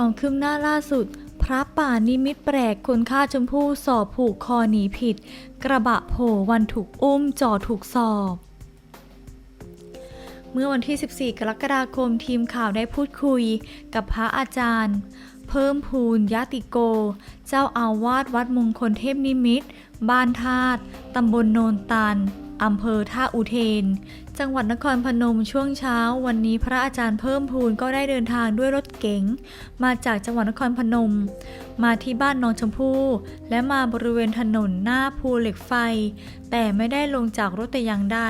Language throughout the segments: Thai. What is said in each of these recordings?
ความคืบหน้าล่าสุด พระป่านิมิตแปลกคนฆ่าชมพู่สอบผูกคอหนีผิด กระบะโผล่วันถูกอุ้มจ่อถูกสอบเมื่อวันที่ 14 กรกฎาคมทีมข่าวได้พูดคุยกับพระอาจารย์ เพิ่มพูนยติโก เจ้าอาวาสวัดมงคลเทพนิมิตร บ้านธาตุตำบลโนนตัน อำเภอท่าอุเทน จังหวัดนครพนมช่วงเช้า วันนี้พระอาจารย์เพิ่มพูนก็ได้เดินทางด้วยรถเก๋งมาจากจังหวัดนครพนม มาที่บ้านน้องชมพู่และมาบริเวณถนนหน้าภูเหล็กไฟ แต่ไม่ได้ลงจากรถแต่อย่างใด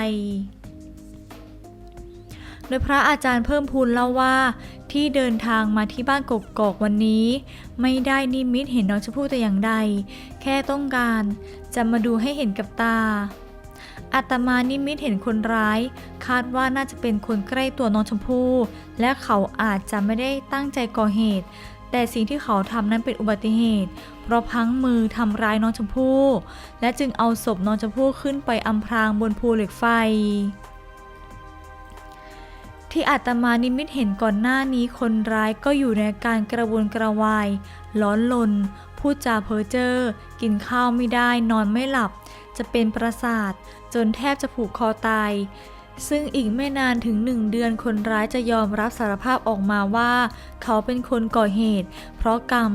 โดยพระอาจารย์เพิ่มพูนเล่าว่าที่เดินทางมาที่บ้านกกอกวันนี้ ไม่ได้นิมิตเห็นน้องชมพู่แต่อย่างใด แค่ต้องการจะมาดูให้เห็นกับตา อาตมานิมิตเห็นคนร้าย คาดว่าน่าจะเป็นคนใกล้ตัวน้องชมพู่ และเขาอาจจะไม่ได้ตั้งใจก่อเหตุ แต่สิ่งที่เขาทำนั้นเป็นอุบัติเหตุ เพราะพังมือทำร้ายน้องชมพู่ และจึงเอาศพน้องชมพู่ขึ้นไปอำพรางบนภูเหล็กไฟที่อาตมานิมิตเห็นก่อนหน้านี้คนร้ายก็อยู่ในการกระวนกระวายร้อนลน พูดจาเพ้อเจ้อกินข้าวไม่ได้นอนไม่หลับ จะเป็นประสาท จนแทบจะผูกคอตาย ซึ่งอีกไม่นานถึงหนึ่งเดือนคนร้ายจะยอมรับสารภาพออกมาว่า เขาเป็นคนก่อเหตุ เพราะกรรม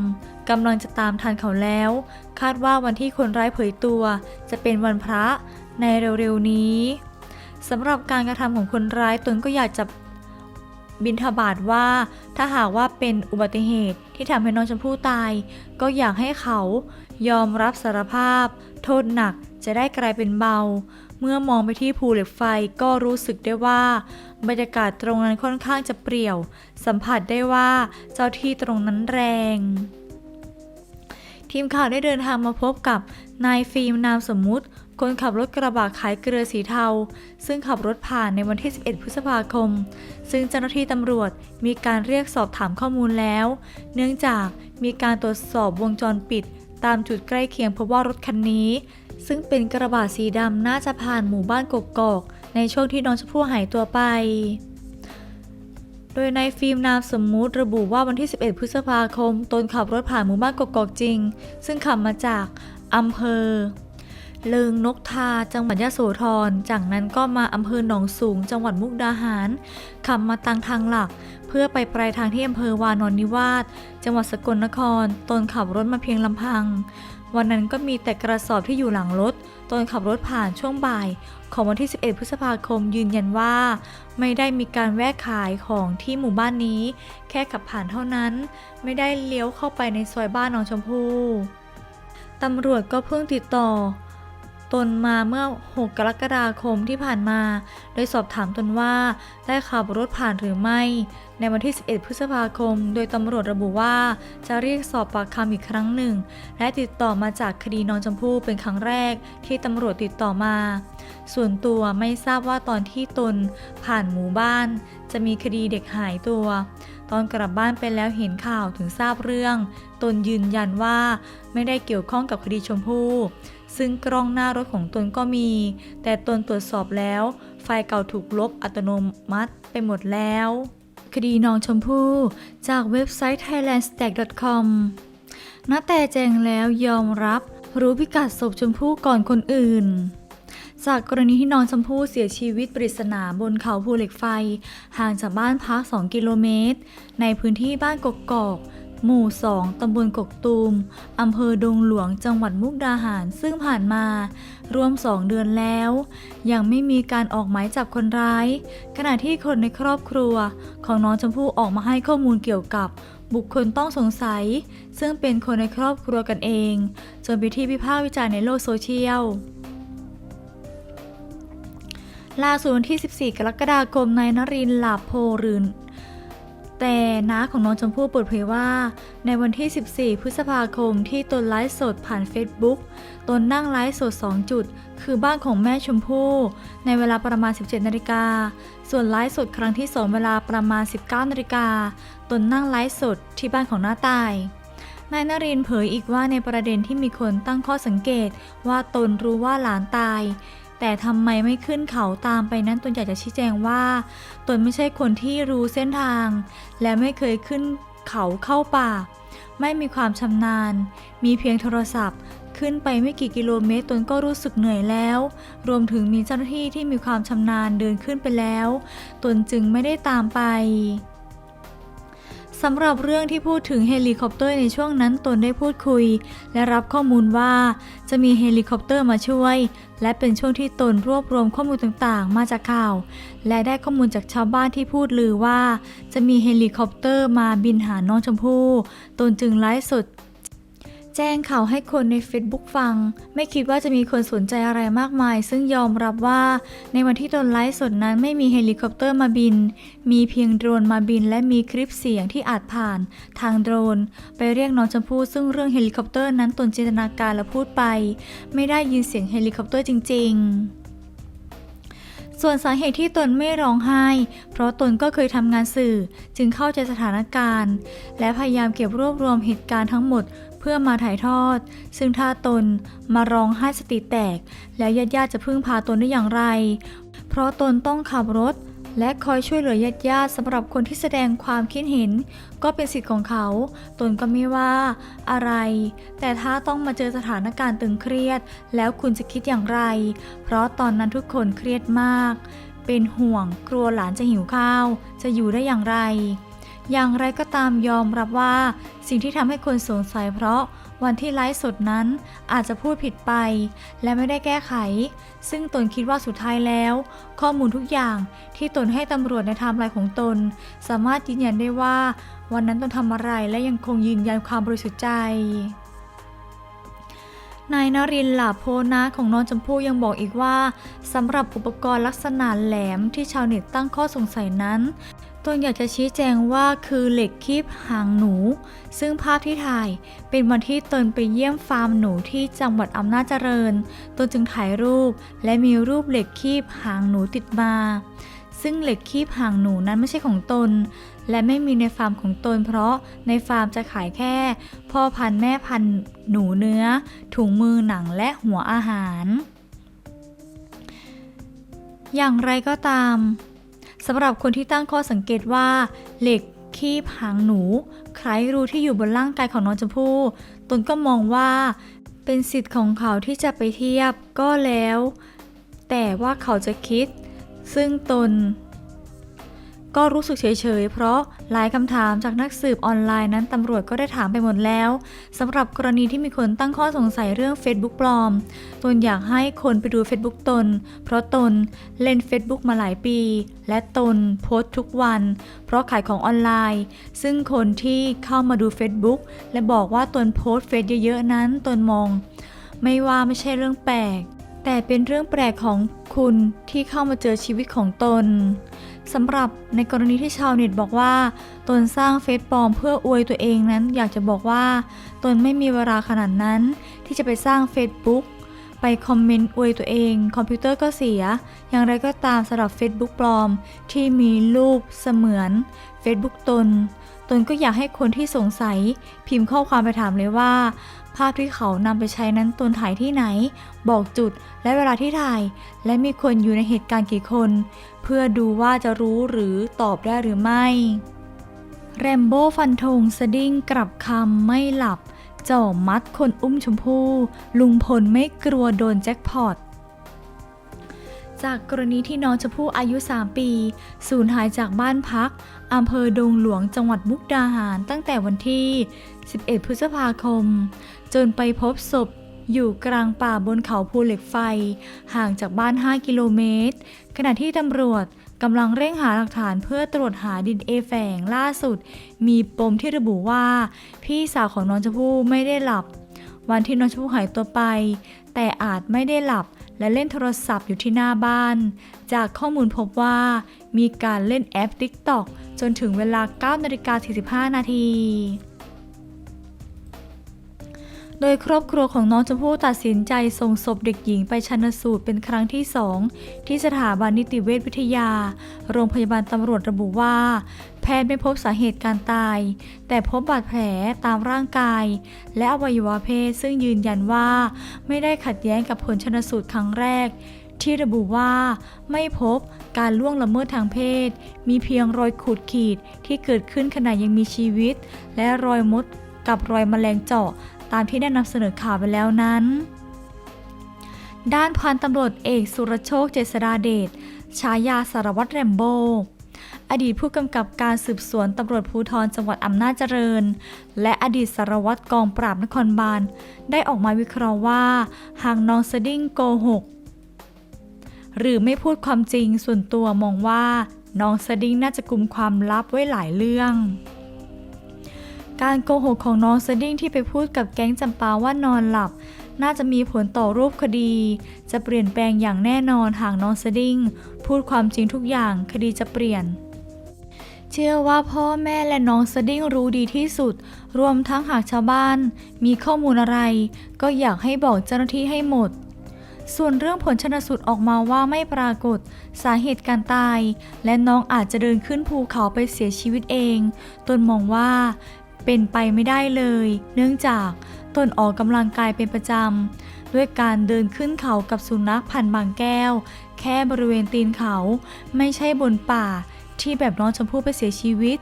กำลังจะตามทันเขาแล้ว คาดว่าวันที่คนร้ายเผยตัว จะเป็นวันพระในเร็วๆนี้สำหรับการกระทำของคนร้ายตนก็อยากจะบินทบาทว่า ถ้าหากว่าเป็นอุบัติเหตุที่ทำให้น้องชมพู่ตาย ก็อยากให้เขายอมรับสารภาพ โทษหนักจะได้กลายเป็นเบา เมื่อมองไปที่ภูเหล็กไฟก็รู้สึกได้ว่า บรรยากาศตรงนั้นค่อนข้างจะเปรี่ยว สัมผัสได้ว่าเจ้าที่ตรงนั้นแรงทีมข่าวได้เดินทางมาพบกับนายฟิล์มนามสมมุติ คนขับรถกระบะขายเกลือสีเทา ซึ่งขับรถผ่านในวันที่ 11 พฤษภาคม ซึ่งเจ้าหน้าที่ตำรวจมีการเรียกสอบถามข้อมูลแล้ว เนื่องจากมีการตรวจสอบวงจรปิด ตามจุดใกล้เคียงพบว่ารถคันนี้ ซึ่งเป็นกระบะสีดำน่าจะผ่านหมู่บ้านกกอก ในช่วงที่น้องชมพู่หายตัวไป โดยในฟิล์มนามสมมุติระบุว่าวันที่ 11 พฤษภาคม ตนขับรถผ่านหมู่บ้านกกอกจริง ซึ่งขับมาจากอำเภอเลิงนกทาจังหวัดยะโสธร จากนั้นก็มาอำเภอหนองสูง จังหวัดมุกดาหาร ขับมาตังทางหลัก เพื่อไปปลายทางที่อำเภอวานอนนิวาส จังหวัดสกลนคร ตนขับรถมาเพียงลำพัง วันนั้นก็มีแต่กระสอบที่อยู่หลังรถ ตนขับรถผ่านช่วงบ่าย ของวันที่ 11 พฤษภาคมยืนยันว่า ไม่ได้มีการแวะขายของที่หมู่บ้านนี้ แค่ขับผ่านเท่านั้น ไม่ได้เลี้ยวเข้าไปในซอยบ้านน้องชมพู่ตำรวจก็เพิ่งติดต่อ ตนมาเมื่อ 6 กรกฎาคมที่ผ่านมา โดยสอบถามตนว่า ได้ขับรถผ่านหรือไม่ ในวันที่ 11 พฤษภาคม โดยตำรวจระบุว่าจะเรียกสอบปากคำอีกครั้งหนึ่ง และติดต่อมาจากคดีน้องชมพู่เป็นครั้งแรกที่ตำรวจติดต่อมา ส่วนตัวไม่ทราบว่าตอนที่ตนผ่านหมู่บ้าน จะมีคดีเด็กหายตัว ตอนกลับบ้านไปแล้วเห็นข่าวถึงทราบเรื่อง ตนยืนยันว่าไม่ได้เกี่ยวข้องกับคดีชมพู่ ซึ่งกล้องหน้ารถของตนก็มี แต่ตนตรวจสอบแล้ว ไฟล์เก่าถูกลบอัตโนมัติไปหมดแล้ว คดีน้องชมพู่ จากเว็บไซต์ thailandstack.com ณแต่แจ้งแล้วยอมรับรู้พิกัดศพชมพู่ก่อนคนอื่น จากกรณีที่น้องชมพู่เสียชีวิตปริศนาบนเขาภูเหล็กไฟ ห่างจากบ้านพัก 2 กิโลเมตร ในพื้นที่บ้านกกอก หมู่ 2 ตำบลกกตูม อำเภอดงหลวง จังหวัดมุกดาหาร ซึ่งผ่านมารวม 2 เดือนแล้ว ยังไม่มีการออกหมายจับคนร้าย ขณะที่คนในครอบครัว ของน้องชมพู่ออกมาให้ข้อมูลเกี่ยวกับบุคคลต้องสงสัย ซึ่งเป็นคนในครอบครัวกันเอง จนไปนที่วิพากษ์วิจารณ์ในโลกโซเชียลล่าสุดวันที่ 14 กรกฎาคมนายนรินทร์หลาโพหรือ แต่น้าของน้องชมพู่เปิดเผยว่า ในวันที่ 14 พฤษภาคมที่ตนไลฟ์สดผ่าน Facebook ตนนั่งไลฟ์สด 2 จุด คือบ้านของแม่ชมพู่ ในเวลาประมาณ 17 นาฬิกา ส่วนไลฟ์สดครั้งที่ 2 เวลาประมาณ 19 นาฬิกา ตนนั่งไลฟ์สดที่บ้านของหน้าตายนายนรินเผยอีกว่าในประเด็นที่มีคนตั้งข้อสังเกตว่าตนรู้ว่าหลานตาย แต่ทำไมไม่ขึ้นเขาตามไปนั้นตนอยากจะชี้แจงว่า ตนไม่ใช่คนที่รู้เส้นทาง และไม่เคยขึ้นเขาเข้าป่า ไม่มีความชำนาญ มีเพียงโทรศัพท์ ขึ้นไปไม่กี่กิโลเมตรตนก็รู้สึกเหนื่อยแล้ว รวมถึงมีเจ้าหน้าที่ที่มีความชำนาญเดินขึ้นไปแล้ว ตนจึงไม่ได้ตามไป สำหรับเรื่องที่พูดถึงเฮลิคอปเตอร์ในช่วงนั้นตนได้พูดคุย และรับข้อมูลว่าจะมีเฮลิคอปเตอร์มาช่วย และเป็นช่วงที่ตนรวบรวมข้อมูลต่างๆ มาจากข่าว และได้ข้อมูลจากชาวบ้านที่พูดลือว่า จะมีเฮลิคอปเตอร์มาบินหาน้องชมพู่ตนจึงไลฟ์สด แจ้งข่าวให้คนใน Facebook ฟัง ไม่คิดว่าจะมีคนสนใจอะไรมากมาย ซึ่งยอมรับว่าในวันที่ตนไลฟ์สดนั้นไม่มีเฮลิคอปเตอร์มาบิน มีเพียงโดรนมาบิน และมีคลิปเสียงที่อาจผ่าน ทางโดรน ไปเรียกน้องชมพู่ซึ่งเรื่องเฮลิคอปเตอร์นั้นตนจินตนาการและพูดไป ไม่ได้ยินเสียงเฮลิคอปเตอร์จริง ๆส่วนสาเหตุที่ตนไม่ร้องไห้ เพราะตนก็เคยทำงานสื่อจึงเข้าใจสถานการณ์ และพยายามเก็บรวบรวมเหตุการณ์ทั้งหมด เพื่อมาถ่ายทอด ซึ่งถ้าตนมาร้องไห้สติแตก แล้วญาติๆจะพึ่งพาตนได้อย่างไร เพราะตนต้องขับรถ และคอยช่วยเหลือญาติญาติๆสำหรับคนที่แสดงความคิดเห็น ก็เป็นสิทธิ์ของเขา ตนก็ไม่ว่าอะไร แต่ถ้าต้องมาเจอสถานการณ์ตึงเครียด แล้วคุณจะคิดอย่างไร เพราะตอนนั้นทุกคนเครียดมาก เป็นห่วงกลัวหลานจะหิวข้าว จะอยู่ได้อย่างไร อย่างไรก็ตามยอมรับว่าสิ่งที่ทำให้คนสงสัยเพราะวันที่ไลฟ์สดนั้นอาจจะพูดผิดไป และไม่ได้แก้ไข ซึ่งตนคิดว่าสุดท้ายแล้ว ข้อมูลทุกอย่างที่ตนให้ตำรวจในไทม์ไลน์ของตน สามารถยืนยันได้ว่า วันนั้นตนทำอะไรและยังคงยืนยันความบริสุทธิ์ใจนายนรินทร์หลาโพนาของน้องชมพู่ยังบอกอีกว่าสำหรับอุปกรณ์ลักษณะแหลมที่ชาวเน็ตตั้งข้อสงสัยนั้น ตนอยากจะชี้แจงว่าคือเหล็กคีบหางหนู ซึ่งภาพที่ถ่ายเป็นวันที่ตนไปเยี่ยมฟาร์มหนูที่จังหวัดอำนาจเจริญ ตนจึงถ่ายรูป และมีรูปเหล็กคีบหางหนูติดมา ซึ่งเหล็กคีบหางหนูนั้นไม่ใช่ของตน และไม่มีในฟาร์มของตน เพราะในฟาร์มจะขายแค่ พ่อพันธุ์แม่พันธุ์หนูเนื้อ ถุงมือหนังและหัวอาหาร อย่างไรก็ตาม สำหรับคนที่ตั้งข้อสังเกตว่า เหล็กคีบหางหนูใครรู้ที่อยู่บนร่างกายของน้องชมพู่ตนก็มองว่า เป็นสิทธิ์ของเขาที่จะไปเทียบก็แล้ว แต่ว่าเขาจะคิด ซึ่งตน ก็รู้สึกเฉยๆ เพราะหลายคำถามจากนักสืบออนไลน์นั้นตำรวจก็ได้ถามไปหมดแล้วสำหรับกรณีที่มีคนตั้งข้อสงสัยเรื่อง Facebook ปลอม ตนอยากให้คนไปดู Facebook ตน เพราะตนเล่น Facebook มาหลายปี และตนโพสต์ทุกวัน เพราะขายของออนไลน์ ซึ่งคนที่เข้ามาดู Facebook และบอกว่าตนโพสต์เฟซเยอะๆนั้นตนมอง ไม่ว่าไม่ใช่เรื่องแปลก แต่เป็นเรื่องแปลกของคุณที่เข้ามาเจอชีวิตของตน สำหรับในกรณีที่ชาวเน็ตบอกว่า ตนสร้างเฟซปลอมเพื่ออวยตัวเองนั้น อยากจะบอกว่า ตนไม่มีเวลาขนาดนั้น ที่จะไปสร้าง Facebook ไปคอมเมนต์อวยตัวเอง คอมพิวเตอร์ก็เสีย อย่างไรก็ตามสำหรับ Facebook ปลอม ที่มีรูปเสมือน Facebook ตน ตนก็อยากให้คนที่สงสัย พิมพ์ข้อความไปถามเลยว่า ภาพที่เขานำไปใช้นั้นตนถ่ายที่ไหน บอกจุดและเวลาที่ถ่าย และมีคนอยู่ในเหตุการณ์กี่คน เพื่อดูว่าจะรู้หรือตอบได้หรือไม่ แรมโบ้ฟันธงสดิ้งกลับคำไม่หลับจ่อมัดคนอุ้มชมพู่ลุงพลไม่กลัวโดนแจ็คพอตจากกรณีที่น้องชมพู่อายุ 3 ปี สูญหายจากบ้านพัก อำเภอดงหลวงจังหวัดมุกดาหารตั้งแต่วันที่ 11 พฤษภาคม จนไปพบศพอยู่กลางป่าบนเขาภูเหล็กไฟ ห่างจากบ้าน 5 กิโลเมตร ขณะที่ตำรวจกำลังเร่งหาหลักฐานเพื่อตรวจหาดินเอแฝงล่าสุด มีปมที่ระบุว่า พี่สาวของน้องชมพู่ไม่ได้หลับ วันที่น้องชมพู่หายตัวไป แต่อาจไม่ได้หลับและเล่นโทรศัพท์อยู่ที่หน้าบ้าน จากข้อมูลพบว่า มีการเล่นแอป TikTok จนถึงเวลา9นาฬิกา45นาที โดยครอบครัวของน้องชมพู่ตัดสินใจส่งศพเด็กหญิงไปชันสูตรเป็นครั้งที่สองที่สถาบันนิติเวชวิทยา โรงพยาบาลตำรวจระบุว่า แพทย์ไม่พบสาเหตุการตาย แต่พบบาดแผลตามร่างกาย และอวัยวะเพศซึ่งยืนยันว่า ไม่ได้ขัดแย้งกับผลชนสูตรครั้งแรกที่ระบุว่าไม่พบการล่วงละเมิดทางเพศ มีเพียงรอยขูดขีดที่เกิดขึ้นขณะยังมีชีวิต และรอยมดกับรอยแมลงเจาะ ตามที่ได้นำเสนอข่าวไปแล้วนั้น ด้านพันตำรวจเอกสุรโชคเจษดาเดชฉายาสารวัตรแรมโบอดีตผู้กำกับการสืบสวนตำรวจภูธรจังหวัดอำนาจเจริญ และอดีตสารวัตรกองปราบนครบาล ได้ออกมาวิเคราะห์ว่าหากน้องสดิ้งโกหก หรือไม่พูดความจริงส่วนตัวมองว่าน้องสดิ้งน่าจะกลุมความลับไว้หลายเรื่อง การโกหกของน้องสดิ้งที่ไปพูดกับแก๊งจำปาว่านอนหลับ น่าจะมีผลต่อรูปคดี จะเปลี่ยนแปลงอย่างแน่นอนหากน้องสดิ้ง พูดความจริงทุกอย่างคดีจะเปลี่ยน เชื่อว่าพ่อแม่และน้องสดิ้งรู้ดีที่สุด รวมทั้งหากชาวบ้าน มีข้อมูลอะไร ก็อยากให้บอกเจ้าหน้าที่ให้หมดส่วนเรื่องผลชนสูตรออกมาว่าไม่ปรากฏ สาเหตุการตาย และน้องอาจจะเดินขึ้นภูเขาไปเสียชีวิตเอง ตนมองว่า เป็นไปไม่ได้เลย เนื่องจากตนออกกำลังกายเป็นประจำ ด้วยการเดินขึ้นเขากับสุนัขพันบางแก้ว แค่บริเวณตีนเขา ไม่ใช่บนป่า ที่แบบน้องชมพู่ไปเสียชีวิต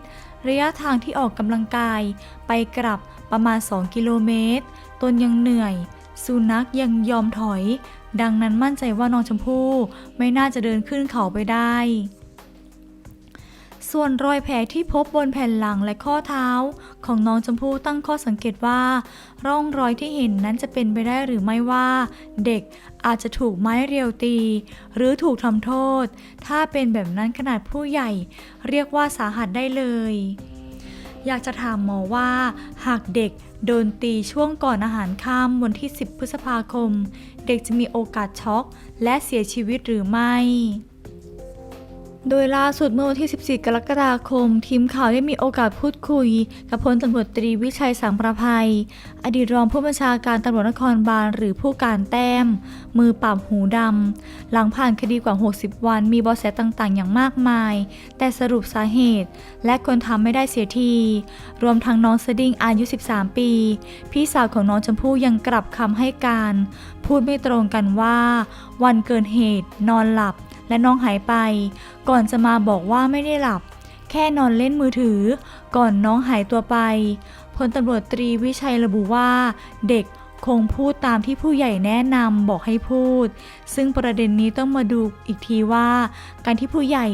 ระยะทางที่ออกกำลังกาย ไปกลับประมาณ 2 กิโลเมตร ตนยังเหนื่อย สุนัขยังยอมถอย ดังนั้นมั่นใจว่าน้องชมพู่ไม่น่าจะเดินขึ้นเขาไปได้ ส่วนรอยแผลที่พบบนแผ่นหลังและข้อเท้า ของน้องชมพู่ตั้งข้อสังเกตว่า ร่องรอยที่เห็นนั้นจะเป็นไปได้หรือไม่ว่า เด็กอาจจะถูกไม้เรียวตี หรือถูกทำโทษ ถ้าเป็นแบบนั้นขนาดผู้ใหญ่ เรียกว่าสาหัสได้เลย อยากจะถามหมอว่า หากเด็กโดนตีช่วงก่อนอาหารค่ำวันที่ 10 พฤษภาคม เด็กจะมีโอกาสช็อก และเสียชีวิตหรือไม่ โดยล่าสุดเมื่อวันที่ 14 กรกฎาคม ทีมข่าวได้มีโอกาสพูดคุย กับพลตำรวจตรีวิชัยสังประภัย อดีตรองผู้บัญชาการตำรวจนครบาลหรือผู้การแต้ม มือปราบหูดำ หลังผ่านคดีกว่า 60 วันมีเบาะแสต่างๆ อย่างมากมาย แต่สรุปสาเหตุ และคนทำไม่ได้เสียที รวมทั้งน้องสดิ้งอายุ 13 ปี พี่สาวของน้องชมพู่ยังกลับคำให้การ พูดไม่ตรงกันว่า วันเกิดเหตุนอนหลับ และน้องหายไป ก่อนจะมาบอกว่าไม่ได้หลับ แค่นอนเล่นมือถือ ก่อนน้องหายตัวไปพลตำรวจตรีวิชัยระบุว่า เด็กคงพูดตามที่ผู้ใหญ่แนะนำบอกให้พูด ซึ่งประเด็นนี้ต้องมาดูอีกทีว่า การที่ผู้ใหญ่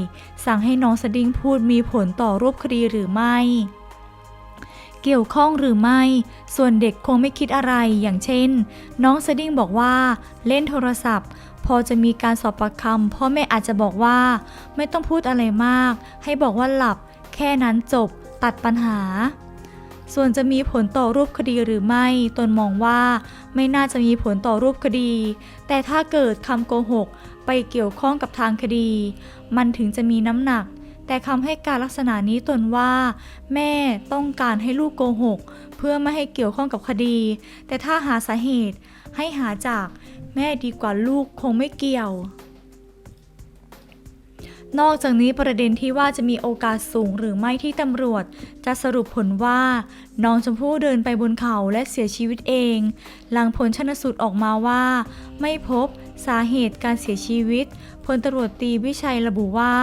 สั่งให้น้องสดิ้งพูดมีผลต่อรูปคดีหรือไม่ เกี่ยวข้องหรือไม่ ส่วนเด็กคงไม่คิดอะไรอย่างเช่น น้องสดิ้งบอกว่า เล่นโทรศัพท์ พอจะมีการสอบปากคำพ่อแม่อาจจะบอกว่า ไม่ต้องพูดอะไรมาก ให้บอกว่าหลับ แค่นั้นจบ ตัดปัญหา ส่วนจะมีผลต่อรูปคดีหรือไม่ตนมองว่า ไม่น่าจะมีผลต่อรูปคดี แต่ถ้าเกิดคำโกหก ไปเกี่ยวข้องกับทางคดี มันถึงจะมีน้ำหนักแต่คำให้การลักษณะนี้ตนว่า แม่ต้องการให้ลูกโกหก เพื่อไม่ให้เกี่ยวข้องกับคดี แต่ถ้าหาสาเหตุให้หาจาก แม่ดีกว่าลูกคงไม่เกี่ยว นอกจากนี้ประเด็นที่ว่าจะมีโอกาสสูงหรือไม่ที่ตำรวจ จะสรุปผลว่า น้องชมพู่เดินไปบนเขาและเสียชีวิตเอง หลังผลชนสูตรออกมาว่า ไม่พบสาเหตุการเสียชีวิตพลตำรวจตีวิชัยระบุว่า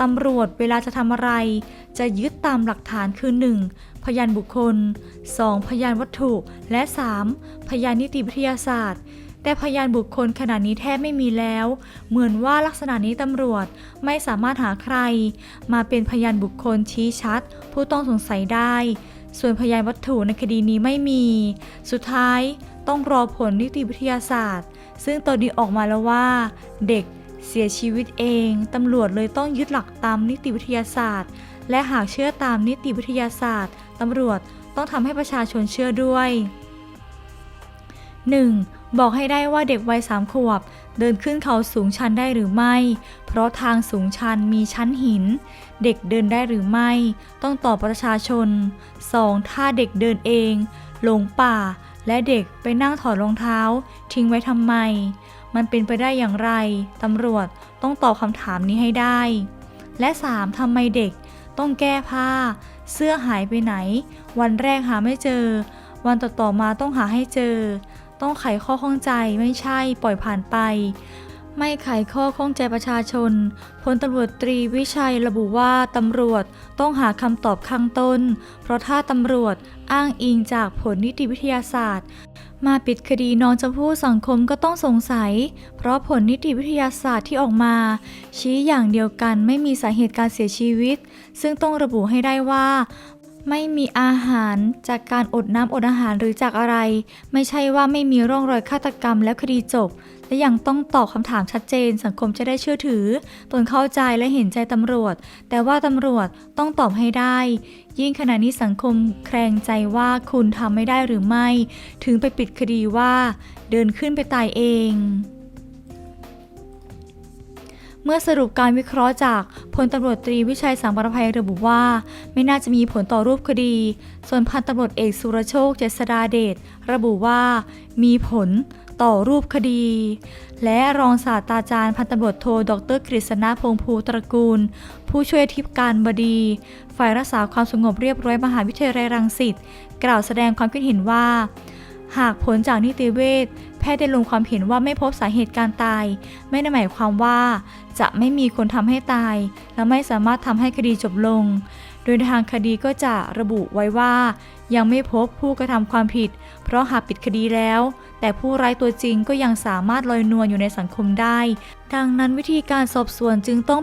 ตำรวจเวลาจะทำอะไร จะยึดตามหลักฐานคือ 1. พยานบุคคล 2. พยานวัตถุ และ 3. พยานนิติวิทยาศาสตร์ แต่พยานบุคคลขณะนี้แทบไม่มีแล้ว เหมือนว่าลักษณะนี้ตำรวจไม่สามารถหาใคร มาเป็นพยานบุคคลชี้ชัด ผู้ต้องสงสัยได้ ส่วนพยานวัตถุในคดีนี้ไม่มี สุดท้ายต้องรอผลนิติวิทยาศาสตร์ ซึ่งตอนนี้ออกมาแล้วว่า เด็กเสียชีวิตเอง ตำรวจเลยต้องยึดหลักตามนิติวิทยาศาสตร์ และหากเชื่อตามนิติวิทยาศาสตร์ ตำรวจต้องทำให้ประชาชนเชื่อด้วย 1. บอกให้ได้ว่าเด็กวัยสามขวบ เดินขึ้นเขาสูงชันได้หรือไม่ เพราะทางสูงชันมีชั้นหิน เด็กเดินได้หรือไม่ ต้องตอบประชาชน 2. ถ้าเด็กเดินเอง หลงป่า และเด็กไปนั่งถอดรองเท้า ทิ้งไว้ทำไม มันเป็นไปได้อย่างไรตำรวจต้องตอบคำถามนี้ให้ได้ และ 3. ทำไมเด็กต้องแก้ผ้า เสื้อหายไปไหน วันแรกหาไม่เจอ วันต่อๆมาต้องหาให้เจอ ต้องไขข้อข้องใจไม่ใช่ปล่อยผ่านไป ไม่ไขข้อข้องใจประชาชนพลตำรวจตรีวิชัยระบุว่าตำรวจต้องหาคำตอบข้างต้น เพราะถ้าตำรวจอ้างอิงจากผลนิติวิทยาศาสตร์ มาปิดคดีน้องชมพู่สังคมก็ต้องสงสัย เพราะผลนิติวิทยาศาสตร์ที่ออกมา ชี้อย่างเดียวกันไม่มีสาเหตุการเสียชีวิต ซึ่งต้องระบุให้ได้ว่า ไม่มีอาหารจากการอดน้ำอดอาหารหรือจากอะไร ไม่ใช่ว่าไม่มีร่องรอยฆาตกรรมแล้วคดีจบ และยังต้องตอบคำถามชัดเจน สังคมจะได้เชื่อถือ ตนเข้าใจและเห็นใจตำรวจ แต่ว่าตำรวจต้องตอบให้ได้ ยิ่งขณะนี้สังคมแคลงใจว่าคุณทำไม่ได้หรือไม่ ถึงไปปิดคดีว่า เดินขึ้นไปตายเอง เมื่อสรุปการวิเคราะห์จากพลตำรวจตรีวิชัยสังประภัยระบุว่า ไม่น่าจะมีผลต่อรูปคดี ส่วนพันตำรวจเอกสุรโชคเจษดาเดชระบุว่า มีผลต่อรูปคดี และรองศาสตราจารย์พันตำรวจโทดรกฤษณพงภูตระกูล ผู้ช่วยอธิการบดี ฝ่ายรักษาความสงบเรียบร้อยมหาวิทยาลัยรังสิตกล่าวแสดงความคิดเห็นว่า หากผลจากนิติเวชแพทย์ได้ลงความเห็นว่าไม่พบสาเหตุการตาย ไม่ได้หมายความว่า จะไม่มีคนทำให้ตาย และไม่สามารถทำให้คดีจบลง โดยทางคดีก็จะระบุไว้ว่า ยังไม่พบผู้กระทำความผิด เพราะหากปิดคดีแล้ว แต่ผู้ร้ายตัวจริงก็ยังสามารถลอยนวลอยู่ในสังคมได้ ดังนั้นวิธีการสอบสวนจึงต้อง